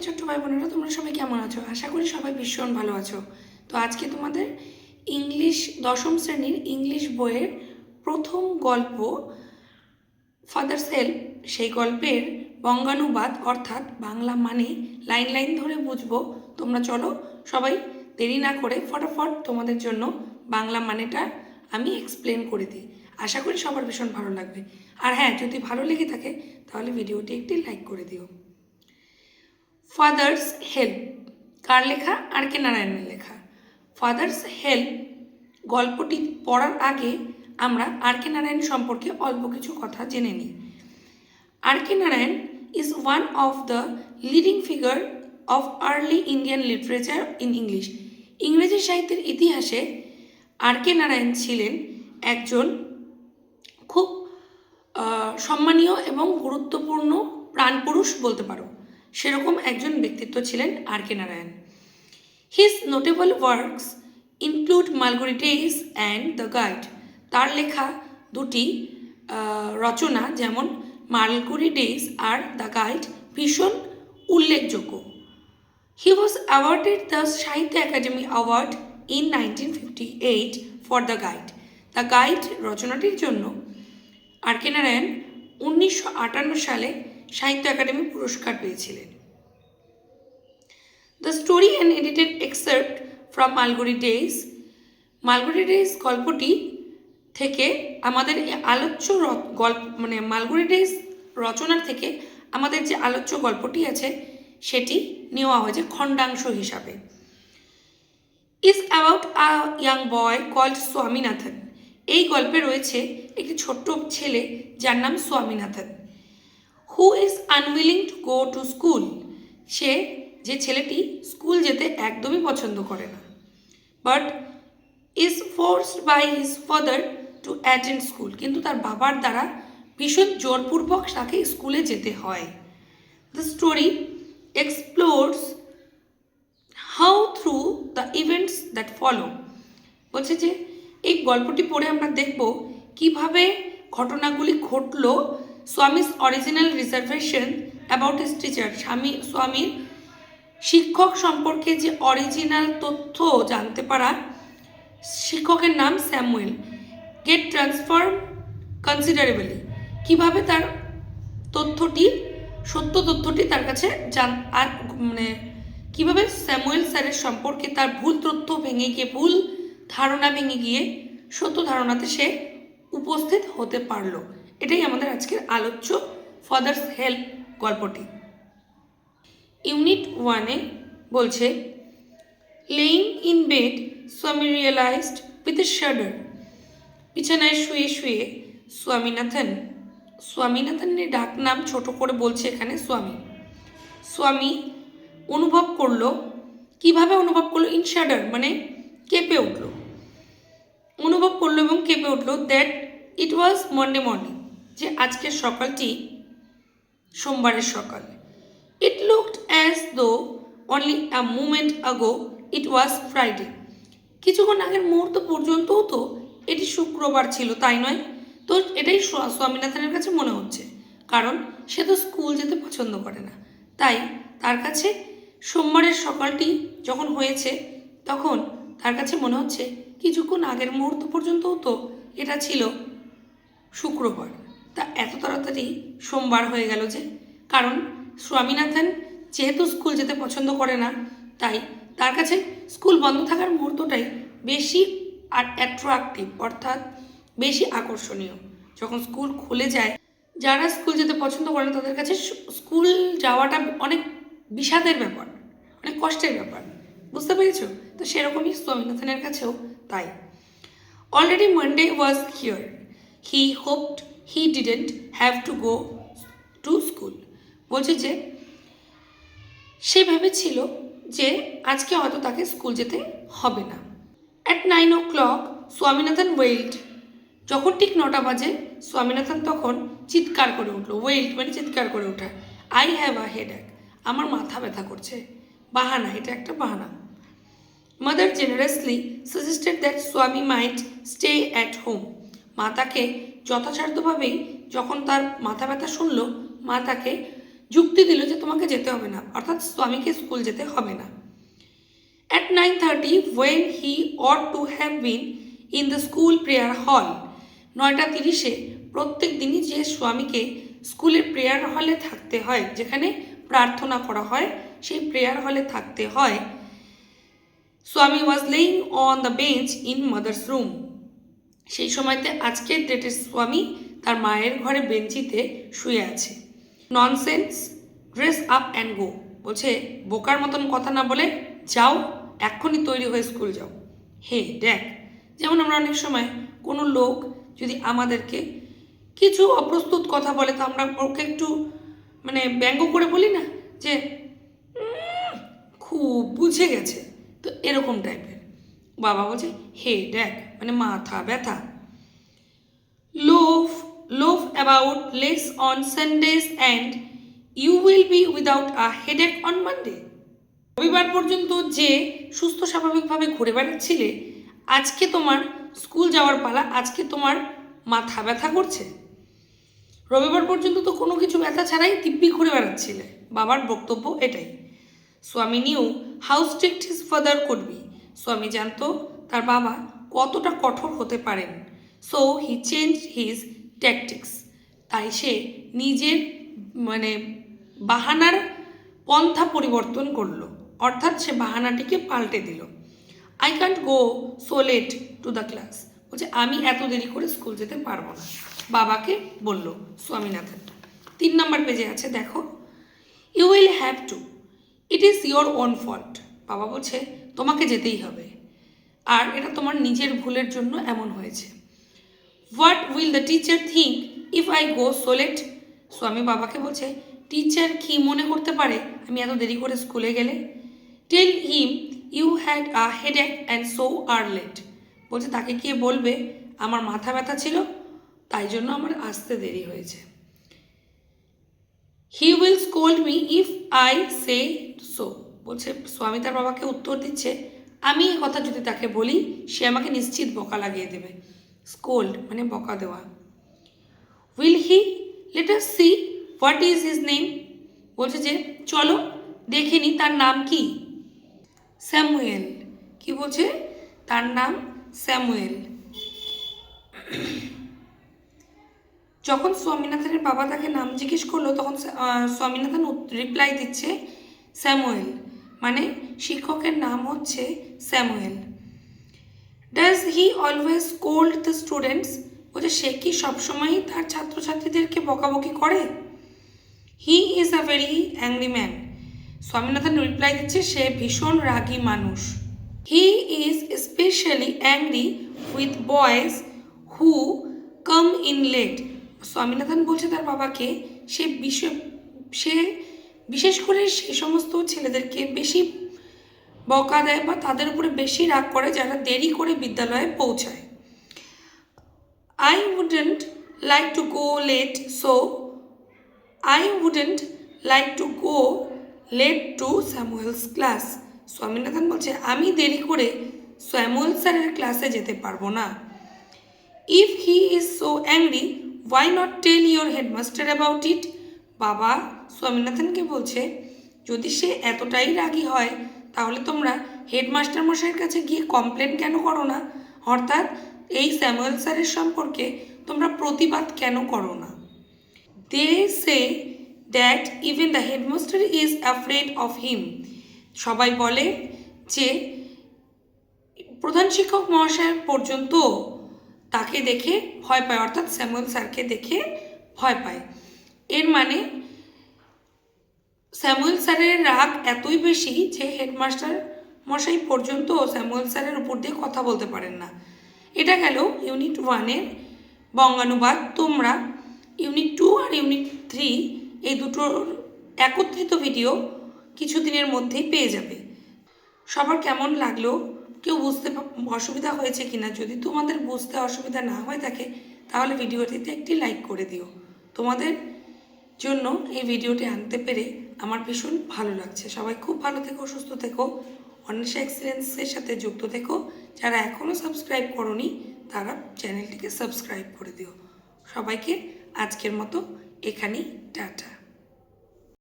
আমার ছোট্ট ভাই বোনেরা তোমরা সবাই কেমন আছো? আশা করি সবাই ভীষণ ভালো আছো। তো আজকে তোমাদের ইংলিশ, দশম শ্রেণির ইংলিশ বইয়ের প্রথম গল্প ফাদার সেল সেই গল্পের বঙ্গানুবাদ, অর্থাৎ বাংলা মানে লাইন লাইন ধরে বুঝব। তোমরা চলো সবাই দেরি না করে ফটাফট তোমাদের জন্য বাংলা মানেটা আমি এক্সপ্লেন করে দিই। আশা করি সবার ভীষণ ভালো লাগবে। আর হ্যাঁ যদি ভালো লেগে থাকে, তাহলে ভিডিওটি একটি লাইক করে দিও। ফাদার্স হেল্প কার লেখা? আর কে নারায়ণের লেখা। ফাদার্স হেল্প গল্পটি পড়ার আগে আমরা আর কে নারায়ণ সম্পর্কে অল্প কিছু কথা জেনে নিই। R K Narayan is one of the leading figure of early Indian literature in English ইংরেজি সাহিত্যের ইতিহাসে আর কে নারায়ণ ছিলেন একজন খুব সম্মানীয় এবং গুরুত্বপূর্ণ প্রাণপুরুষ বলতে পারো। সেরকম একজন ব্যক্তিত্ব ছিলেন R K Narayan. His notable works include Malgudi and the guide তার লেখা দুটি রচনা যেমন মালগুড়ি ডেইজ আর দ্য গাইড ভীষণ উল্লেখযোগ্য। He was awarded the Sahitya academy award in nineteen fifty eight for the guide the guide রচনাটির জন্য আর কে নারায়ণ উনিশশো আটান্ন সালে সাহিত্য একাডেমি পুরস্কার পেয়েছিলেন। The story and edited excerpt from Malgudi days Malgudi days গল্পটি থেকে আমাদের এই আলোচ্য গল্প মানে মালগুড়ি ডেইজ রচনার থেকে আমাদের যে আলোচ্য গল্পটি আছে, সেটি নেওয়া হয়েছে খণ্ডাংশ হিসাবে। Is about a young boy called Swaminathan এই গল্পে রয়েছে একটি ছোট্ট ছেলে যার নাম Swaminathan who is unwilling to go to school সে, যে ছেলেটি স্কুল যেতে একদমই পছন্দ করে না। But is forced by his father to attend school কিন্তু তার বাবার দ্বারা ভীষণ জোরপূর্বক তাকে স্কুলে যেতে হয়। The story explores how through the events that follow বলছে যে, এই গল্পটি পড়ে আমরা দেখব কীভাবে ঘটনাগুলি ঘটলো Swami's original reservation about his teacher Swami, স্বামীর শিক্ষক সম্পর্কে যে অরিজিনাল তথ্য জানতে পারা, শিক্ষকের নাম স্যামুয়েল। গেট ট্রান্সফার কনসিডারেবলি কীভাবে তার তথ্যটি, সত্য তথ্যটি তার কাছে জান, আর মানে কীভাবে স্যামুয়েল স্যারের সম্পর্কে তার ভুল তথ্য ভেঙে গিয়ে, ভুল ধারণা ভেঙে গিয়ে, সত্য ধারণাতে সে উপস্থিত হতে পারল। এটাই আমাদের আজকের আলোচ্য ফাদার্স হেল্প গল্পটি। ইউনিট ওয়ানে বলছে লেইং ইন বেড স্বামী রিয়েলাইজড উইথ এ শাডার বিছানায় শুয়ে শুয়ে স্বামীনাথন, স্বামীনাথনের ডাক নাম ছোট করে বলছে এখানে স্বামী। স্বামী অনুভব করল, কীভাবে অনুভব করল? ইন শাডার মানে কেঁপে উঠল। অনুভব করল এবং কেঁপে উঠল that it was Monday morning যে আজকের সকালটি সোমবারের সকাল। It looked as though only a moment ago it was Friday কিছুক্ষণ আগের মুহূর্ত পর্যন্তও তো এটি শুক্রবার ছিল, তাই নয়? তো এটাই স্বা- স্বামীনাথনের কাছে মনে হচ্ছে। কারণ সে তো স্কুল যেতে পছন্দ করে না। তাই তার কাছে সোমবারের সকালটি যখন হয়েছে, তখন তার কাছে মনে হচ্ছে কিছুক্ষণ আগের মুহূর্ত পর্যন্তও তো এটা ছিল শুক্রবার। তা এত তাড়াতাড়ি সোমবার হয়ে গেল যে। কারণ স্বামীনাথন যেহেতু স্কুল যেতে পছন্দ করে না, তাই তার কাছে স্কুল বন্ধ থাকার মুহূর্তটাই বেশি আর অ্যাট্রাকটিভ অর্থাৎ বেশি আকর্ষণীয়। যখন স্কুল খুলে যায়, যারা স্কুল যেতে পছন্দ করে না, তাদের কাছে স্কুল যাওয়াটা অনেক বিষাদের ব্যাপার, অনেক কষ্টের ব্যাপার। বুঝতে পেরেছ? তো সেরকমই স্বামীনাথনের কাছেও তাই। Already Monday was here. He hoped he didn't have to go to school বলছে যে, সে ভেবেছিল যে আজকে হয়তো তাকে স্কুল যেতে হবে না। At nine o'clock Swaminathan wailed যখন ঠিক নটা বাজে, স্বামীনাথন তখন চিৎকার করে উঠল। ওয়েল্ড মানে চিৎকার করে ওঠা। আই হ্যাভ আ হেড এক আমার মাথা ব্যথা করছে। বাহানা, এটা একটা বাহানা। মাদার জেনারেসলি সাজেস্টেড দ্যাট স্বামী মাইট স্টে অ্যাট হোম মা তাকে যথাসাধ্যভাবেই যখন তার মাথা ব্যথা শুনল, মা তাকে যুক্তি দিল যে তোমাকে যেতে হবে না, অর্থাৎ স্বামীকে স্কুল যেতে হবে না। At 9:30 when he ought to have been in the school prayer hall নয়টা তিরিশে প্রত্যেক দিনই যে স্বামীকে স্কুলের প্রেয়ার হলে থাকতে হয়, যেখানে প্রার্থনা করা হয়, সেই প্রেয়ার হলে থাকতে হয়, Swami was lying on the bench in mother's room সেই সময়তে আজকের ডেটের স্বামী তার মায়ের ঘরে বেঞ্চিতে শুয়ে আছে। Nonsense dress up and go বলছে, বোকার মতন কথা না বলে যাও, এক্ষুনি তৈরি হয়ে স্কুল যাও। হে, দেখ, যেমন আমরা অনেক সময় কোনো লোক যদি আমাদেরকে কিছু অপ্রস্তুত কথা বলে, তো আমরা ওকে একটু মানে ব্যঙ্গ করে বলি না যে খুব বুঝে গেছে। তো এরকম টাইপের বাবা বলছে, হে, দেখ মানে মাথা ব্যথা। লোভ loaf about less on Sundays and you will be without a headache on Monday রবিবার পর্যন্ত যে সুস্থ স্বাভাবিকভাবে ঘুরে বেড়াচ্ছিলে, আজকে তোমার স্কুল যাওয়ার পালা, আজকে তোমার মাথা ব্যথা করছে। রবিবার পর্যন্ত তো কোনো কিছু ব্যথা ছাড়াই দিব্যি ঘুরে বেড়াচ্ছিলে। বাবার বক্তব্য এটাই। Swami knew how strict father could be Swami জানতো তার বাবা কতটা কঠোর হতে পারেন। So he change his tactics তাই সে নিজের মানে বাহানার পন্থা পরিবর্তন করল। অর্থাৎ সে বাহানাটিকে পাল্টে দিল। I can't go so late to the class বলছে, আমি এত দেরি করে স্কুল যেতে পারব না। বাবাকে বলল স্বামীনাথন তিন নম্বর পেজে আছে, দেখো। You will have to it is your own fault বাবা বলছে, তোমাকে যেতেই হবে। আর এটা তোমার নিজের ভুলের জন্য এমন হয়েছে। What will the teacher think if I go so late Swami বাবাকে বলছে টিচার কি মনে করতে পারে? আমি এত দেরি করে স্কুলে গেলে? Tell him you had a headache and so are late বলছে, তাকে কে বলবে? আমার মাথা ব্যথা ছিল, তাই জন্য আমার আসতে দেরি হয়েছে। He will scold me if I say so বলছে, স্বামী তার বাবাকে উত্তর দিচ্ছে আমি এই কথা যদি তাকে বলি, সে আমাকে নিশ্চিত বকা লাগিয়ে দেবে। স্কোল্ড মানে বকা দেওয়া। Will he let us see what is his name বলছে যে, চলো, দেখে নি তার নাম কি। স্যামুয়েল। কি বলছে? তার নাম স্যামুয়েল। যখন স্বামীনাথনের বাবা তাকে নাম জিজ্ঞেস করল, তখন স্বামীনাথন রিপ্লাই দিচ্ছে স্যামুয়েল। মানে শিক্ষকের নাম হচ্ছে Samuel. Does he always scold the students বলছে, সে কি সবসময়ই তার ছাত্রছাত্রীদেরকে বকাবকি করে? He is a very angry man Swaminathan reply দিচ্ছে, সে ভীষণ রাগী মানুষ। He is specially angry with boys who come in late Swaminathan বলছে তার বাবাকে, সে বিশেষ সে বিশেষ করে সে সমস্ত ছেলেদেরকে বেশি বকা দেয় বা তাদের উপরে বেশি রাগ করে যারা দেরি করে বিদ্যালয়ে পৌঁছায়। I wouldn't like to go late so I wouldn't like to go late to Samuel's class Swaminathan বলছে, আমি দেরি করে স্যামুয়েল স্যারের ক্লাসে যেতে পারব না। If he is so angry why not tell your headmaster about it বাবা স্বামীনাথনকে বলছে, যদি সে এতটাই রাগী হয় তাহলে তোমরা হেডমাস্টার মশাইয়ের কাছে গিয়ে কমপ্লেন কেন করো না? অর্থাৎ এই স্যামুয়েল স্যারের সম্পর্কে তোমরা প্রতিবাদ কেন করো না? They say that even the headmaster is afraid of him সবাই বলে যে, প্রধান শিক্ষক মহাশয় পর্যন্ত তাকে দেখে ভয় পায়, অর্থাৎ স্যামুয়েল স্যারকে দেখে ভয় পায়। এর মানে স্যামুয়েল স্যারের রাগ এতই বেশি যে হেডমাস্টার মশাই পর্যন্ত স্যামুয়েল স্যারের উপর দিয়ে কথা বলতে পারেন না। এটা গেল ইউনিট ওয়ানের বঙ্গানুবাদ। তোমরা ইউনিট টু আর ইউনিট থ্রি এই দুটোর একত্রিত ভিডিও কিছুদিনের মধ্যেই পেয়ে যাবে। সবার কেমন লাগল? কেউ বুঝতে অসুবিধা হয়েছে কিনা? যদি তোমাদের বুঝতে অসুবিধা না হয়ে থাকে, তাহলে ভিডিওটিতে একটি লাইক করে দিও। তোমাদের জন্য এই ভিডিওটি আনতে পেরে আমার ভীষণ ভালো লাগছে। সবাই খুব ভালো থেকো, সুস্থ থেকো। অন্বেষা এক্সিলেন্সের সাথে যুক্ত থেকো। যারা এখনও সাবস্ক্রাইব করনি, তারা চ্যানেলটিকে সাবস্ক্রাইব করে দিও। সবাইকে আজকের মতো এখানেই টাটা।